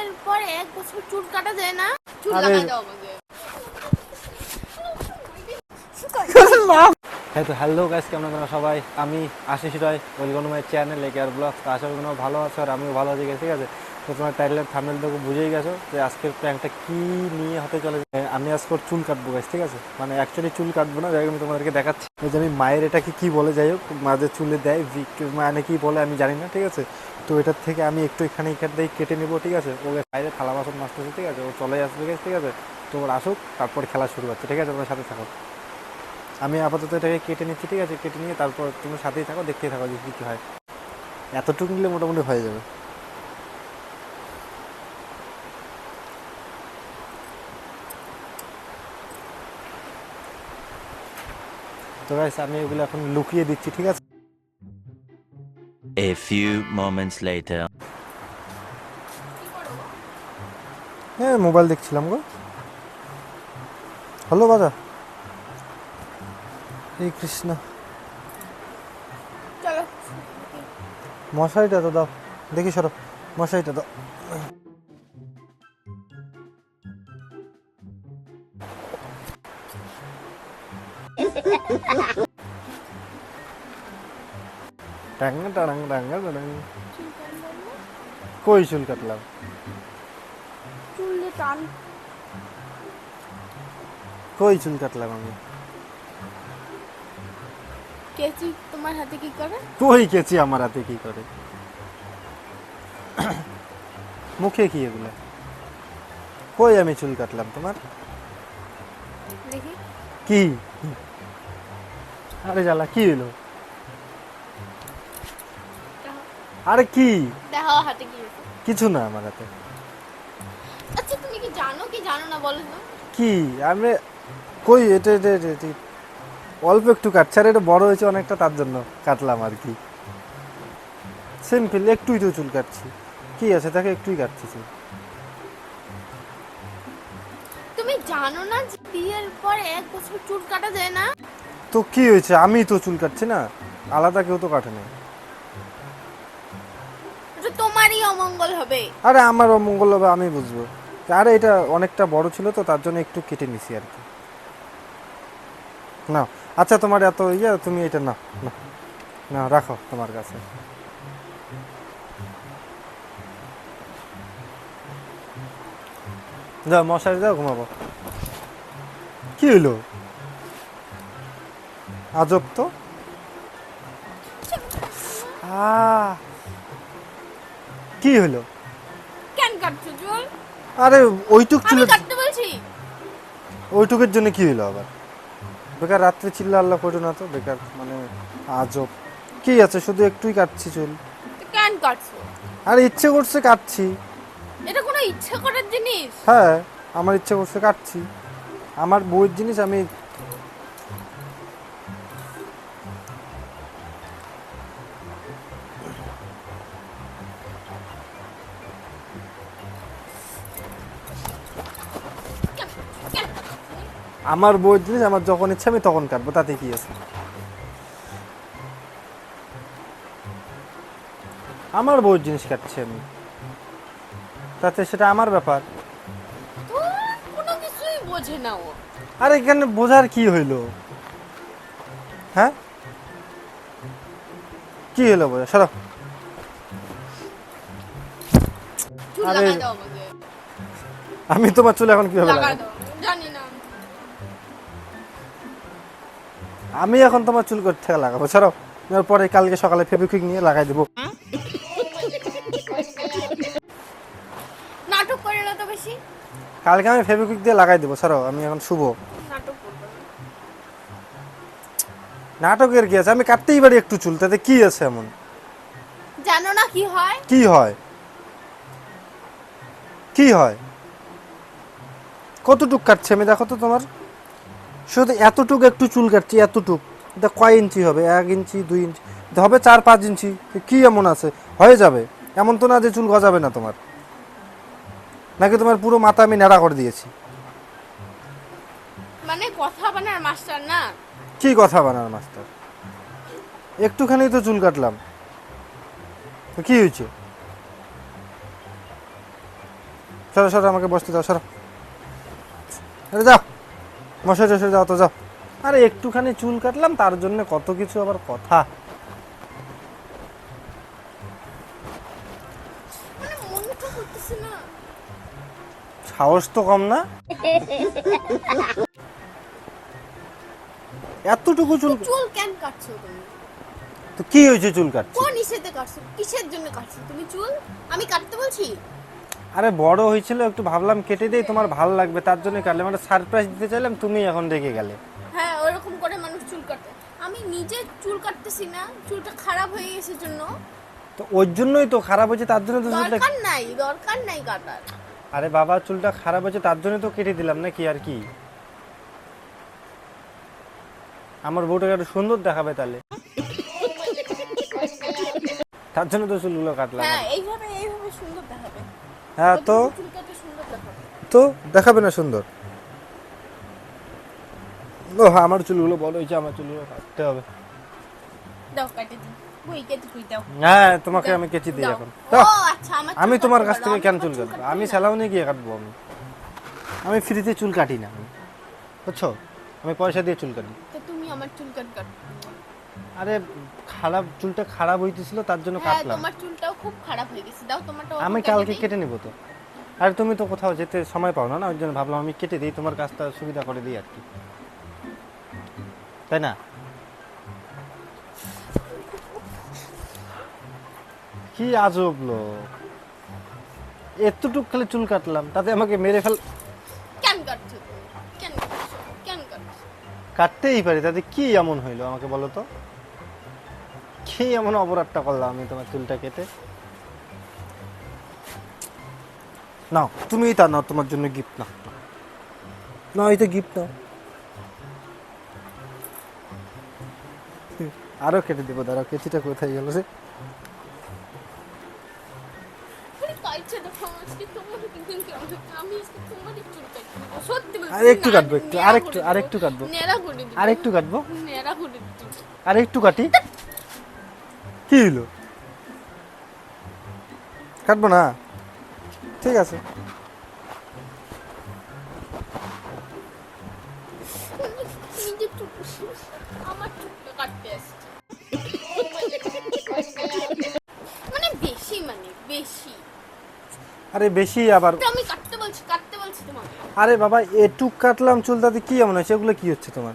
বিয়ের পরে এক বছর চুল কাটা যায় না? চুল আরে- লাগাই দাও হ্যাঁ তো হ্যালো গাইস কেমন আছেন সবাই? আমি Ashis Roy welcome my channel AKR blog তো আশা করি ভালো আছো আর আমিও ভালো আছি ঠিক আছে? তোমার টাইটেলের থামেল দেখো বুঝেই গেছো যে আজকের প্র্যাঙ্কটা কি নিয়ে হতে চলে আমি আজকে চুল কাটবো গাছ ঠিক আছে? মানে অ্যাকচুয়ালি চুল কাটবো না যাই আমি তোমাদেরকে দেখাচ্ছি। যে আমি মায়ের এটাকে কি বলে যাই হোক মাঝে চুলে দেয় মানে কি বলে আমি জানি না ঠিক আছে? তো এটার থেকে আমি একটু এখানে এখান থেকে কেটে নেব ঠিক আছে? ওকে বাইরে থালা বাসন মাজতেছে ঠিক আছে? ও চলে আসবে guys, ঠিক আছে? তো ওর আসুক তারপর খেলা শুরু হচ্ছে ঠিক আছে? তোমার সাথে থাকো। আমি আপাতত এটাকে কেটে নিচ্ছি ঠিক আছে? কেটে নিয়ে তারপর তুমি সাথেই থাকো দেখতেই থাকো যে কী হয়। এতটুকু নিলে মোটামুটি হয়ে যাবে। তো গাইস আমি এগুলো এখন লুকিয়ে দিচ্ছি ঠিক আছে? A few moments later. হ্যাঁ মোবাইল দেখছিলাম গো। হ্যালো বাজা এই কৃষ্ণ। মশারিটা তো দাও। দেখি সরো মশারিটা দাও। টাঙ্গা টাঙ্গা টাঙ্গা না কই চুল কাটলাম চুল টান কই চুল কাটলাম আমি কেচি তোমার হাতে কি করে কই কেছি আমার হাতে কি করে মুখে কি এগুলো কই আমি চুল কাটলাম তোমার দেখি কি আরে জ্বালা কি হলো আরে কি? দেখো হাতে কি কিছু না আমার হাতে। আচ্ছা তুমি কি জানো কি জানো না বলো তো। কি? আমি কই এটা এটা এটা- এটা- অল্প একটু কাটছে। আর এটা বড় হয়েছে অনেকটা তার জন্য কাটলাম আর কি। সিম্পল একটুই তো চুল কাটছি। কি আছে তাকে একটুই কাটছি চুল। তুমি জানো না যে বিয়ের পরে এক বছর চুল কাটা যায় না? তো কি হয়েছে? আমি তো চুল কাটছি না। আলাদা কেউ তো কাটে না অমঙ্গল হবে? আরে আমার অমঙ্গল হবে, আমি বুঝব। আরে এটা অনেকটা বড় ছিল তো, তার জন্য একটু কেটে নিছি আর কি। না আচ্ছা তোমার এত ইয়ে তুমি এটা না না না রাখো তোমার কাছে। যাও, মশারি দাও, ঘুমাবো। কি হলো আজব তো। আহ কি হলো? কেন কাটছো চুল? আরে ওইটুক আমি কাটতে বলছি। ওইটুকের জন্য কি হলো আবার? বেকার রাত্রে চিল্লা আল্লাহ করো না তো বেকার মানে আজব। কি আছে শুধু একটুই কাটছি চুল। কেন কাটছো? আর ইচ্ছে করছে কাটছি। এটা কোনো ইচ্ছা করার জিনিস? হ্যাঁ আমার ইচ্ছে করছে কাটছি। আমার বইয়ের জিনিস আমি আমার বইয়ের জিনিস আমার যখন ইচ্ছে আমি তখন কাটবো তাতে কি আছে? আমার বইয়ের জিনিস কাটছি আমি। তাতে সেটা আমার ব্যাপার। তো কোনো কিছুই বোঝে না ও। আর এখানে বোঝার কি হইল? হ্যাঁ? কি হলো বোঝা? সরো। আরে- আমি তোমার চুল এখন কীভাবে লাগাই আমি এখন তোমার চুল করতে থেকে লাগাবো সরো। পরে কালকে সকালে ফেবিকুইক নিয়ে লাগাই দেবো। নাটক করে না তো বেশি? কালকে আমি ফেবিকুইক দিয়ে লাগাই দেবো সরো। আমি এখন শুভ। নাটকের কি আছে? আমি কাটতেই পারি একটু চুল তাতে কি আছে এমন? জানো না কি হয়? কি হয়? কি হয়? কতটুক কাটছে আমি দেখো তো তোমার। শুধু এতটুকু একটু চুল কাটছি এতটুক। এটা কয় ইঞ্চি হবে? এক ইঞ্চি দুই ইঞ্চি। হবে চার পাঁচ ইঞ্চি। কি এমন আছে? হয়ে যাবে। এমন তো না যে চুল গজাবে না তোমার। নাকি তোমার পুরো মাথা আমি ন্যাড়া করে দিয়েছি? মানে কথা বানার মাস্টার না? কি কথা বানার মাস্টার? একটুখানি তো চুল কাটলাম। তো কি হয়েছে? সরো সরো আমাকে বসতে দাও সরো। যাও। টশাই যাও তো যাও। আরে একটুখানি চুল কাটলাম তার জন্য কত কিছু আবার কথা। সাহস তো কম না? এতটুকু চুল চুল কেন কাটছো তুমি? তো কি হয়েছে চুল কাটছে কোন ইসেতে কাটছো? কিসের জন্য কাটছো? তুমি চুল? আমি কাটতে বলছি? আরে বড় হয়েছিল একটু ভাবলাম কেটে দেই তোমার ভালো লাগবে তার জন্য কাটলাম। একটা সারপ্রাইজ দিতে চাইলাম তুমি এখন রেগে গেলে। হ্যাঁ ওরকম করে মানুষ চুল কাটে। আমি নিজে চুল কাটতেছি না চুলটা খারাপ হয়ে গেছে জন্য। তো ওর জন্যই তো খারাপ হয়েছে তার জন্য তো চুলটা দরকার নাই দরকার নাই কাটার। আরে বাবা চুলটা খারাপ হয়েছে তার জন্য তো কেটে দিলাম না কি আর কি? আমার বউটাকে একটু সুন্দর দেখাবে তাহলে। তার জন্য তো চুলগুলো কাটলাম। হ্যাঁ এইভাবে হ্যাঁ তো কাটে তো দেখাবে না সুন্দর। ও হ্যাঁ আমার চুলগুলো বড় হয়েছে আমার চুলগুলো কাটতে হবে। কাটে কেটে হ্যাঁ তোমাকে আমি কেচি দিই এখন। আচ্ছা আমি তোমার কাছ থেকে কেন চুল কাটবো? আমি। স্যালাউনে গিয়ে কাটবো আমি। আমি ফ্রিতে চুল কাটি না বুঝছ? আমি পয়সা দিয়ে চুল কাটি। তুমি আমার চুল কাট কাট। আরে খারাপ চুলটা খারাপ হইতেছিল তার জন্য হ্যাঁ কাটলাম। তোমার চুলটাও খুব খারাপ হয়ে গেছে। দাও তোমারটা আমি কালকে কেটে নেব তো। আর তুমি তো কোথাও যেতে সময় পাও না না? ওই জন্য ভাবলাম আমি কেটে দিই তোমার কাজটা সুবিধা করে দিই আর কি। তাই না? কি আজব লোক। এতটুক খালি চুল কাটলাম তাতে আমাকে মেরে ফেল কেন কাটছো কেন কাটছো? কেন কাটছো? কাটতেই পারি তাতে কি এমন হইল আমাকে বলো তো? কি এমন অপরাধটা করলাম আমি তোমার চুলটা কেটে। নাও তুমি তা নাও তোমার জন্য গিফট নাও। না এই তো গিফট নাও। আরও কেটে দেবো দাঁড়াও কেচিটা কোথায় গেল সে আরেকটু কাটবো একটু কাটবো আরেকটু আরেকটু কাটবো। নেড়া করে দিবি। আরেকটু কাটবো? নেড়া করে দিবি। আর একটু কাটি। কি হলো কাটবো না? ঠিক আছে। মানে বেশি মানে বেশি। আরে বেশি আবার আমি কাটতে বলছি কাটতে বলছি তোমাকে। আরে বাবা এটুক কাটলাম চুল তাতে কি এমন হয়েছে? এগুলো কি হচ্ছে তোমার?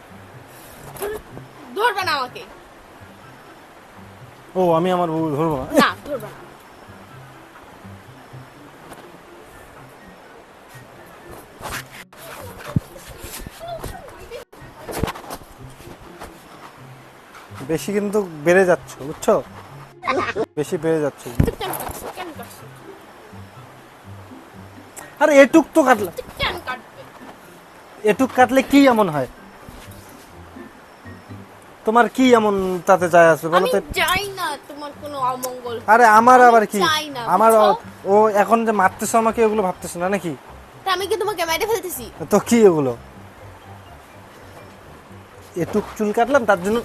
ধরবে না আমাকে। ও আমি আমার বউ ধরবো না। ধরবে না। বেশি কিন্তু বেড়ে যাচ্ছ বুঝছ? বেশি বেড়ে যাচ্ছে। আরে এটুক তো কাটলাম কাটবে এটুক কাটলে কি এমন হয়? তোমার কি এমন তাতে যায় আছে বলো আমি তো চাই না তোমার কোনো অমঙ্গল হোক। আরে আমার আবার কি? আমার ও এখন যে মারতেছো আমাকে ওগুলো ভাবতেছো না নাকি? আমি কি তোমাকে মেরে ফেলতেছি? তো কি এগুলো? এটুক চুল কাটলাম তার জন্য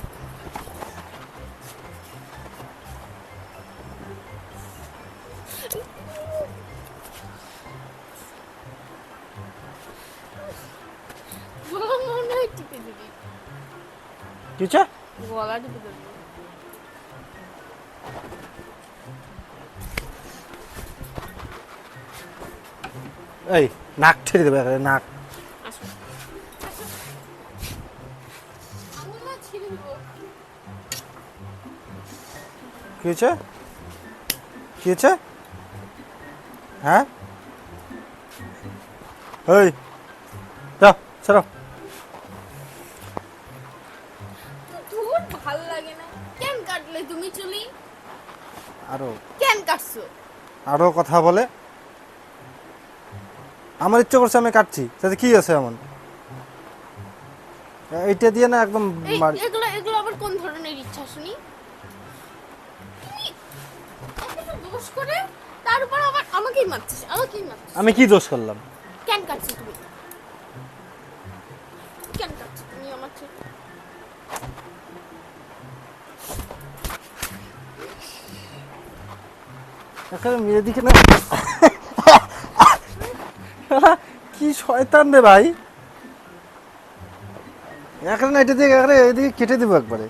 গলা টিপে দিবি। কি হচ্ছে? গলা টিপে দিবি। এই নাক ছেড়ে দেবে নাক। আসো আসো। আঙুল না ছিঁড়ে কি হয়েছে? কি হয়েছে? হ্যাঁ? এই যাও ছাড়ো। ভালো লাগে না। কেন কাটলে তুমি চুলি? আরও। কেন কাটছো? আরও কথা বলে। আমার ইচ্ছে করছে আমি কাটছি। তাতে কি আছে এমন? এইটা দিয়ে না একদম এগুলো এগুলো আবার কোন ধরনের ইচ্ছা শুনি? দোষ করে তার উপর আবার আমাকেই মারছিস আমাকেই মারছিস। আমি কি দোষ করলাম? কেন তুমি? কেন কাটছো তুমি আমার চুল এখানে মেয়ে দিকে না শালা কি শয়তান রে ভাই। এখানে না এটা দিয়ে এখানে এদিকে কেটে দেবো একবারে।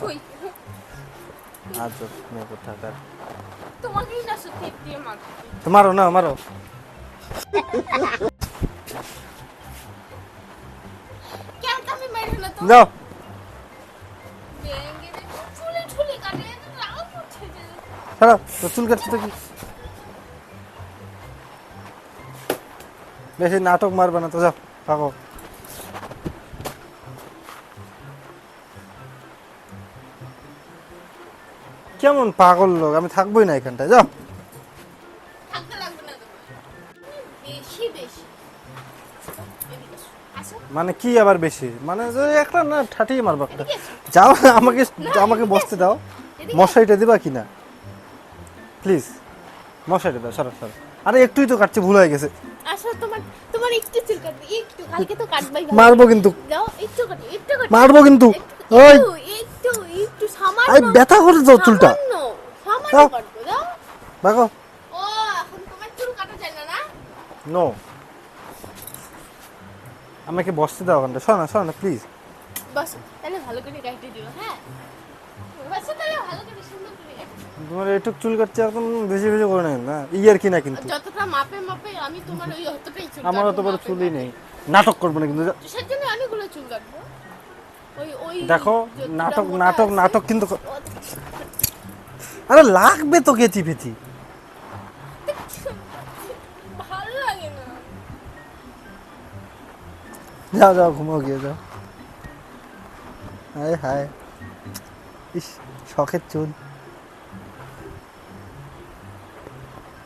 কই? আচ্ছা কোথাকার না মার না যাও চুলে চুলে কাটে রাগ করছে যে। ছাড়ো তো চুল কাটছে তো কি? বেশি নাটক মারবে না তো যাও থাকো। কেমন পাগল লোক আমি থাকবোই না এখানটায় যাও। মানে কি আবার বেশি? মানে একটা না ঠাটিয়ে মারবো একটা। যাও আমাকে আমাকে বসতে দাও। মশারিটা দিবা কি না প্লিজ মশারিটা দাও সরো সরো। আরে একটুই তো কাটছে ভুল হয়ে গেছে। তোমার তোমার একটু চুল কাটবে একটু কালকে তো কাটবাই মারবো কিন্তু। দাও একটু একটু মারবো কিন্তু। একটু ওই একটু একটু সামান্য। আই ব্যথা করে তো চুলটা। সামান্য সামান্য কাটবো দাও দেখো। ও এখন তোমার চুল কাটা যায় না না? নো। আমাকে বসতে দাও ওখানটা। শোনো না শোনো প্লিজ বাস তাহলে ভালো করে কাটতে দিও হ্যাঁ? তোমার একটু চুল কাটছে এখন বেশি বেশি করে নেন না? ইয়ার কি না কিন্তু? যতটা মাপে মাপে আমি তোমার ওই অতটাই চুল আমার অত বড় চুলই নেই। নাটক করব না কিন্তু যা- সের জন্য অনেকগুলো চুল কাটবো। ওই ওই দেখো নাটক নাটক নাটক কিন্তু আরে লাগবে তো গেছি ফেছি ভালো লাগে না। যাও যাও ঘুমাও গিয়ে যাও। হায় হায়। ইস শখের চুল।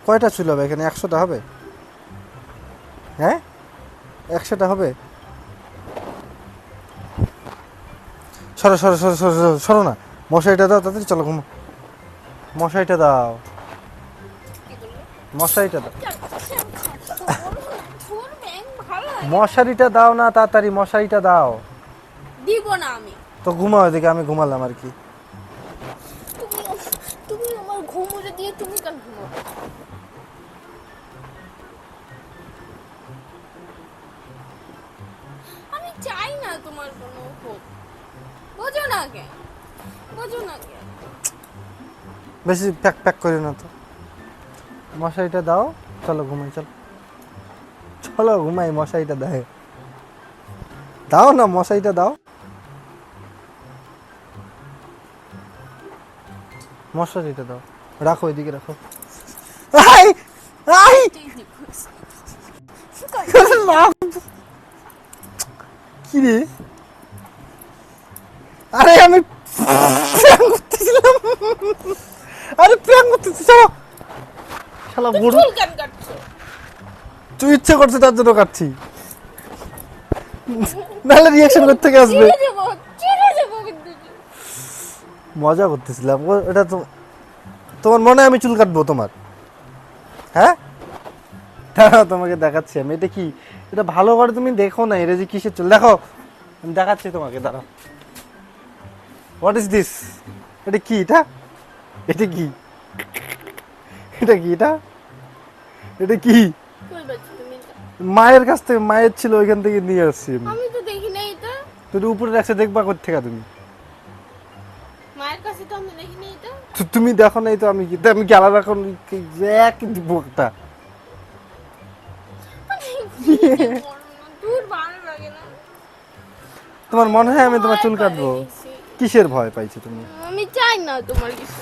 কয়টা চুল হবে এখানে? একশোটা হবে? হ্যাঁ? একশোটা হবে? সরো সরো সরো সরো সরো সরো না। মশারিটা দাও তাড়াতাড়ি চলো ঘুমো। মশারিটা দাও। মশারিটা দাও। মশারিটা দাও না তাড়াতাড়ি মশারিটা দাও। দিব না আমি। তো ঘুমাও এদিকে আমি ঘুমালাম আর কি তুমি তুমি আমার ঘুম উড়ে দিয়ে তুমি কেন ঘুমাও আমি চাই না তোমার কোনো হোক। বোঝো না কে বোঝো না কে বেশি প্যাক প্যাক না তো। মশারিটা দাও। চলো ঘুমাই, চলো। চলো ঘুমাই, মশারিটা দেয় দাও না, মশারিটা দাও। মশারিটা দাও। রাখো, এদিকে রাখো। I I. লাভ। কি রে আরে আমি প্র্যাঙ্ক করতেছিলাম। আরে প্র্যাঙ্ক করতেছি চলো। শালা বুড়ো তুই ইচ্ছে করছে তার জন্য কাটছি। নাহলে রিয়াকশন করতে থেকে আসবে। মজা করতেছিলাম। এটা তো তোমার মনে আমি চুল কাটবো তোমার? হ্যাঁ? দাঁড়াও তোমাকে দেখাচ্ছি আমি। এটা কি? এটা ভালো করে তুমি দেখো না এটা যে কিসের চুল? দেখো আমি দেখাচ্ছি তোমাকে দাঁড়াও। হোয়াট ইজ দিস এটা কি এটা? এটা কি? এটা কি এটা? এটা কি? মায়ের কাছ থেকে মায়ের ছিল ওইখান থেকে নিয়ে আসছি আমি। তো দেখি না এটা। তুমি উপরে রাখছে দেখবা কোথা থেকে তুমি? মায়ের কাছে তো আমি দেখি না এটা। তুমি দেখো নাই তো আমি কি আমি কি আলাদা এখন এক দিব একটা তোমার মনে হয় আমি তোমার চুল কাটবো? কিসের ভয় পাইছো তুমি? আমি চাই না তোমার কিছু।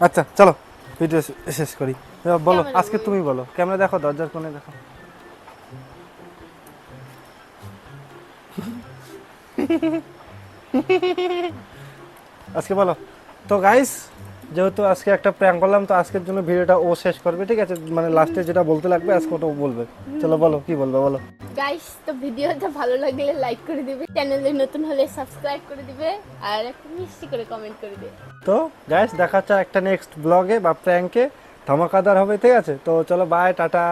আচ্ছা চলো ভিডিও শেষ করি। এবার বলো আজকে তুমি বলো ক্যামেরা দেখো দরজার কোণে দেখো। আজকে বলো। তো গাইস যেহেতু আজকে একটা প্র্যাঙ্ক করলাম তো আজকের জন্য ভিডিওটা ও শেষ করবে ঠিক আছে? মানে লাস্টে যেটা বলতে লাগবে আজকে ওটা ও বলবে। চলো বলো কি বলবে বলো। গাইস তো ভিডিওটা ভালো লাগলে লাইক করে দিবে চ্যানেলে নতুন হলে সাবস্ক্রাইব করে দিবে আর একটা মিষ্টি করে কমেন্ট করে দিবে। তো গাইস দেখা হচ্ছে একটা নেক্সট ব্লগে বা প্র্যাঙ্কে ধামাকাদার হবে ঠিক আছে? তো চলো বাই টাটা।